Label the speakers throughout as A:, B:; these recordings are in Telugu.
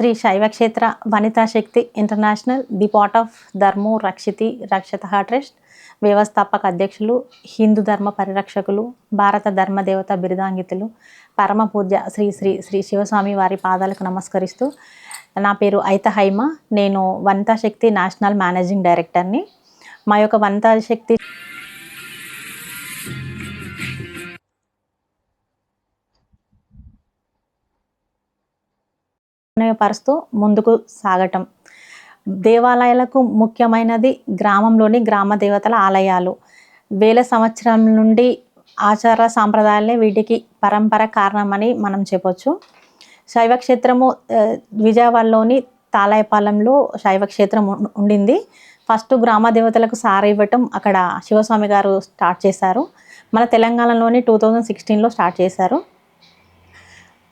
A: Shri Saivakshetra Vanitha Shakti international the part of ధర్మో రక్షితి రక్షత ట్రస్ట్ వ్యవస్థాపక అధ్యక్షులు హిందూ ధర్మ పరిరక్షకులు భారత ధర్మదేవత బిరుదాంగితులు పరమ పూజ్య శ్రీ శ్రీ శ్రీ శివస్వామి వారి పాదాలకు నమస్కరిస్తూ నా పేరు ఐత హైమ. నేను వనితా శక్తి నేషనల్ మేనేజింగ్ డైరెక్టర్ని. మా యొక్క వనితా శక్తి పరుస్తూ ముందుకు సాగటం. దేవాలయాలకు ముఖ్యమైనది గ్రామంలోని గ్రామ దేవతల ఆలయాలు. వేల సంవత్సరం నుండి ఆచార సాంప్రదాయాలే వీటికి పరంపర కారణమని మనం చెప్పొచ్చు. శైవక్షేత్రము విజయవాడలోని తాలాయపాలెంలో శైవక్షేత్రం ఉం- ఉండింది. ఫస్ట్ గ్రామ దేవతలకు సార ఇవ్వటం అక్కడ శివస్వామి గారు స్టార్ట్ చేశారు. మన తెలంగాణలోని టూ థౌజండ్ సిక్స్టీన్లో స్టార్ట్ చేశారు.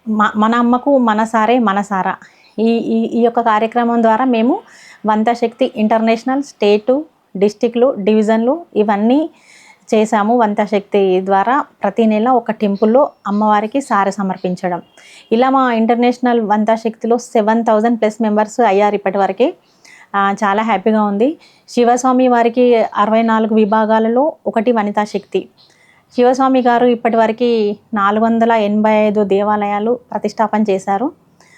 A: మ- మన అమ్మకు మనసారే మనసారా. ఈ ఈ ఈ యొక్క కార్యక్రమం ద్వారా మేము వంత శక్తి ఇంటర్నేషనల్ స్టేటు డిస్టిక్లు డివిజన్లు ఇవన్నీ చేశాము వంత శక్తి ద్వారా ప్రతి నెల ఒక టెంపుల్లో అమ్మవారికి సార సమర్పించడం. ఇలా మా ఇంటర్నేషనల్ వంత శక్తిలో సెవెన్ థౌజండ్ ప్లస్ మెంబర్స్ అయ్యారు ఇప్పటివరకు. చాలా హ్యాపీగా ఉంది. శివస్వామి వారికి అరవై నాలుగు విభాగాలలో ఒకటి వనితా శక్తి. శివస్వామి గారు ఇప్పటివరకు నాలుగు వందల ఎనభై ఐదు దేవాలయాలు ప్రతిష్టాపన చేశారు.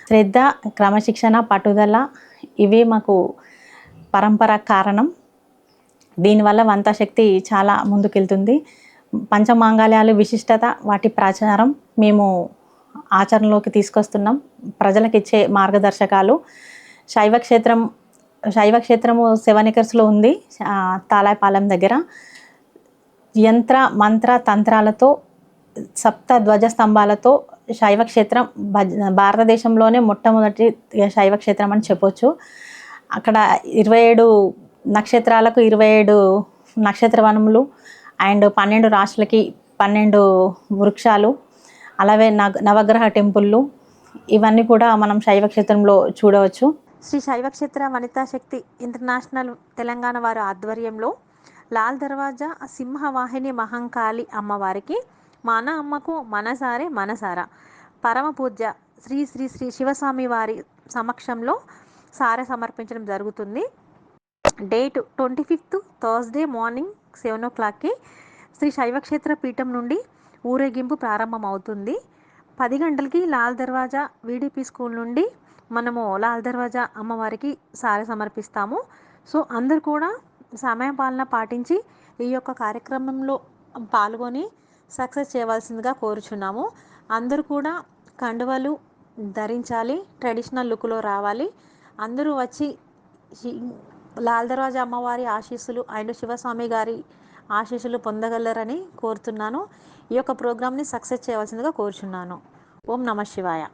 A: శ్రద్ధ క్రమశిక్షణ పట్టుదల ఇవే మాకు పరంపర కారణం. దీనివల్ల వంతా శక్తి చాలా ముందుకెళ్తుంది. పంచమాంగాలయాలు విశిష్టత వాటి ప్రచారం మేము ఆచరణలోకి తీసుకొస్తున్నాం. ప్రజలకు ఇచ్చే మార్గదర్శకాలు. శైవ క్షేత్రం శైవ క్షేత్రము సెవెన్ ఎకర్స్లో ఉంది తాలాయపాలెం దగ్గర. యంత్ర మంత్ర తంత్రాలతో సప్త ధ్వజ స్తంభాలతో శైవ క్షేత్రం భజ- భారతదేశంలోనే మొట్టమొదటి శైవక్షేత్రం అని చెప్పొచ్చు. అక్కడ ఇరవై ఏడు నక్షత్రాలకు ఇరవై ఏడు నక్షత్ర వనములు అండ్ పన్నెండు రాష్ట్రాలకి పన్నెండు వృక్షాలు అలాగే నగ నవగ్రహ టెంపుళ్ళు. ఇవన్నీ కూడా మనం శైవ క్షేత్రంలో చూడవచ్చు. శ్రీ శైవక్షేత్ర వనితా శక్తి ఇంటర్నేషనల్ తెలంగాణ వారి ఆధ్వర్యంలో లాల్ దర్వాజా సింహవాహిని మహంకాళి అమ్మవారికి మన అమ్మకు మనసారే మనసారా. పరమ పూజ్య శ్రీ శ్రీ శ్రీ శివస్వామి వారి సమక్షంలో సారె సమర్పించడం జరుగుతుంది. Date twenty fifth Thursday morning seven ఓ క్లాక్కి శ్రీ శైవక్షేత్ర పీఠం నుండి ఊరేగింపు ప్రారంభమవుతుంది. పది గంటలకి లాల్ దర్వాజా వీడిపి స్కూల్ నుండి మనము లాల్ దర్వాజా అమ్మవారికి సారె సమర్పిస్తాము. సో అందరు కూడా సమయ పాలన పాటించి ఈ యొక్క కార్యక్రమంలో పాల్గొని సక్సెస్ చేయవలసిందిగా కోరుచున్నాము. అందరూ కూడా కండువలు ధరించాలి ట్రెడిషనల్ లుక్లో రావాలి. అందరూ వచ్చి శి- లాల్ దర్వాజా అమ్మవారి ఆశీస్సులు అండ్ శివస్వామి గారి ఆశీస్సులు పొందగలరని కోరుతున్నాను. ఈ యొక్క ప్రోగ్రామ్ని సక్సెస్ చేయవలసిందిగా కోరుచున్నాను. ఓం నమ శివాయ.